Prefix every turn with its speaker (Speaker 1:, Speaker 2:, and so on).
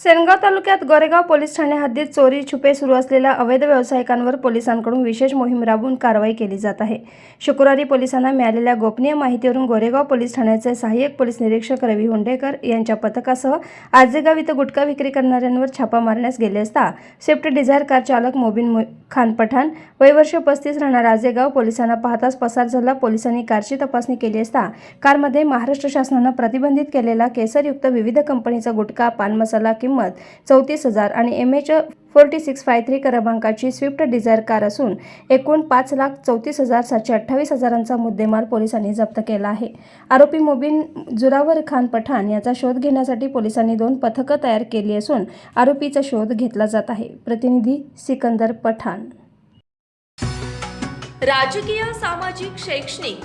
Speaker 1: सेनगाव तालुक्यात गोरेगाव पोलीस ठाणे हद्दीत चोरी छुपे सुरू असलेल्या अवैध व्यावसायिकांवर पोलिसांकडून विशेष मोहीम राबवून कारवाई केली जात आहे. शुक्रवारी पोलिसांना मिळालेल्या गोपनीय माहितीवरून गोरेगाव पोलीस ठाण्याचे सहाय्यक पोलीस निरीक्षक रवी हुंडेकर यांच्या पथकासह आजेगाव इथं गुटखा विक्री करणाऱ्यांवर छापा मारण्यास गेले असता स्विफ्ट डिझायर कार चालक मोबिन खान पठाण वयवर्ष पस्तीस राहणार आजेगाव पोलिसांना पाहताच पसार झाला. पोलिसांनी कारची तपासणी केली असता कारमध्ये महाराष्ट्र शासनानं प्रतिबंधित केलेला केसरयुक्त विविध कंपनीचा गुटखा पान मसाला किंमत चौतीस हजार आणि M H forty six five three क्रमांकाची स्विफ्ट डिझायर कार असून एकूण पाच लाख चौतीस हजार सातशे अठ्ठावीस हजारांचा मुद्देमाल पोलिसांनी जप्त केला आहे. आरोपी मोबिन जुरावर खान पठाण याचा शोध घेण्यासाठी पोलिसांनी दोन पथकं तयार केली असून आरोपीचा शोध घेतला जात आहे. प्रतिनिधी सिकंदर पठाण.
Speaker 2: राजकीय सामाजिक शैक्षणिक